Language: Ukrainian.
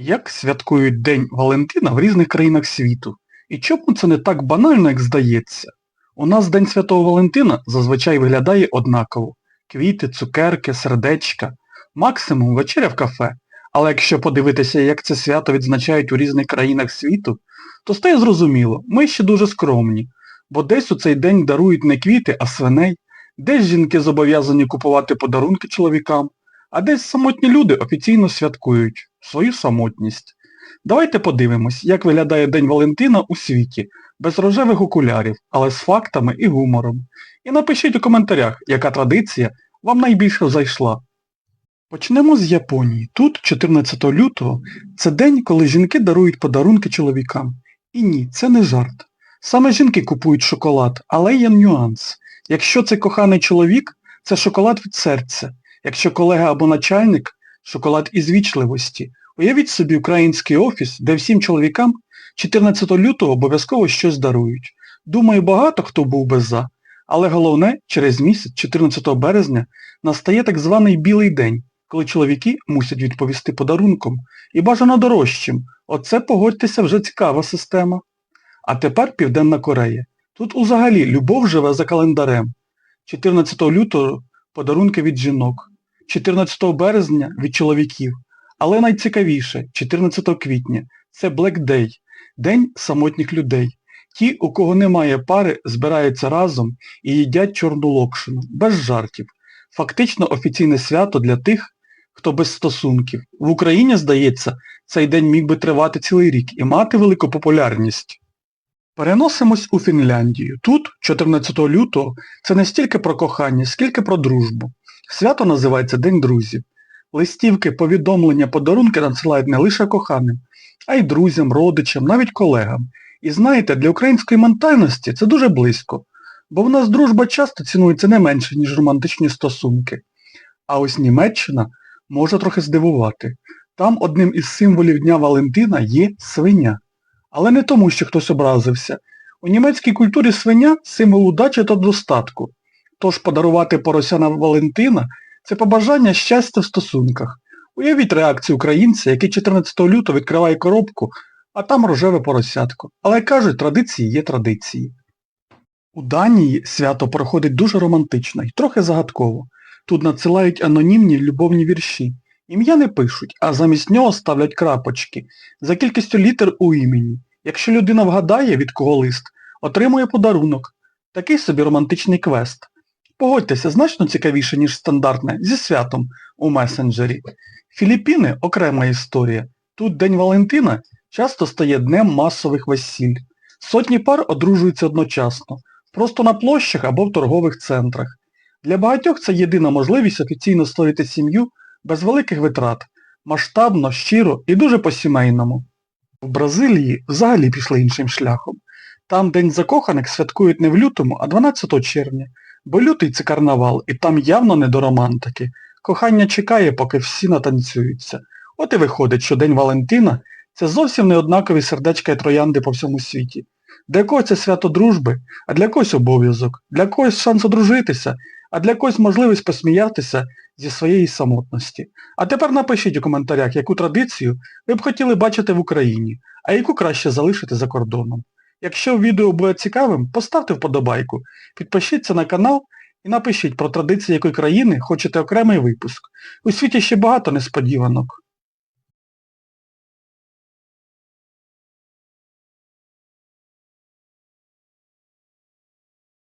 Як святкують День Валентина в різних країнах світу? І чому це не так банально, як здається? У нас День Святого Валентина зазвичай виглядає однаково. Квіти, цукерки, сердечка, максимум вечеря в кафе. Але якщо подивитися, як це свято відзначають у різних країнах світу, то стає зрозуміло, ми ще дуже скромні, бо десь у цей день дарують не квіти, а свиней, десь жінки зобов'язані купувати подарунки чоловікам, а десь самотні люди офіційно святкують свою самотність. Давайте подивимось, як виглядає День Валентина у світі, без рожевих окулярів, але з фактами і гумором. І напишіть у коментарях, яка традиція вам найбільше зайшла. Почнемо з Японії. Тут, 14 лютого, це день, коли жінки дарують подарунки чоловікам. І ні, це не жарт. Саме жінки купують шоколад, але є нюанс. Якщо це коханий чоловік, це шоколад від серця. Якщо колега або начальник, шоколад із вічливості. Уявіть собі український офіс, де всім чоловікам 14 лютого обов'язково щось дарують. Думаю, багато хто був би за. Але головне, через місяць, 14 березня, настає так званий білий день, коли чоловіки мусять відповісти подарунком і бажано дорожчим. Оце, погодьтеся, вже цікава система. А тепер Південна Корея. Тут взагалі любов живе за календарем. 14 лютого подарунки від жінок, 14 березня від чоловіків. Але найцікавіше, 14 квітня, це Black Day, День самотніх людей. Ті, у кого немає пари, збираються разом і їдять чорну локшину, без жартів. Фактично офіційне свято для тих, хто без стосунків. В Україні, здається, цей день міг би тривати цілий рік і мати велику популярність. Переносимось у Фінляндію. Тут, 14 лютого, це не стільки про кохання, скільки про дружбу. Свято називається День друзів. Листівки, повідомлення, подарунки надсилають не лише коханим, а й друзям, родичам, навіть колегам. І знаєте, для української ментальності це дуже близько, бо в нас дружба часто цінується не менше, ніж романтичні стосунки. А ось Німеччина може трохи здивувати. Там одним із символів Дня Валентина є свиня. Але не тому, що хтось образився. У німецькій культурі свиня символ удачі та достатку. Тож подарувати порося на Валентина це побажання щастя в стосунках. Уявіть реакцію українця, який 14 лютого відкриває коробку, а там рожеве поросятко. Але кажуть, традиції є традиції. У Данії свято проходить дуже романтично і трохи загадково. Тут надсилають анонімні любовні вірші. Ім'я не пишуть, а замість нього ставлять крапочки за кількістю літер у імені. Якщо людина вгадає, від кого лист, отримує подарунок. Такий собі романтичний квест. Погодьтеся, значно цікавіше, ніж стандартне, зі святом у месенджері. Філіппіни окрема історія. Тут День Валентина часто стає днем масових весіль. Сотні пар одружуються одночасно, просто на площах або в торгових центрах. Для багатьох це єдина можливість офіційно створити сім'ю без великих витрат, масштабно, щиро і дуже по-сімейному. В Бразилії взагалі пішли іншим шляхом. Там День закоханих святкують не в лютому, а 12 червня, бо лютий це карнавал, і там явно не до романтики. Кохання чекає, поки всі натанцюються. От і виходить, що День Валентина це зовсім не однакові сердечка і троянди по всьому світі. Для когось це свято дружби, а для когось обов'язок, для когось шанс одружитися, а для когось можливість посміятися зі своєї самотності. А тепер напишіть у коментарях, яку традицію ви б хотіли бачити в Україні, а яку краще залишити за кордоном. Якщо відео буде цікавим, поставте вподобайку, підпишіться на канал і напишіть про традиції якої країни хочете окремий випуск. У світі ще багато несподіванок.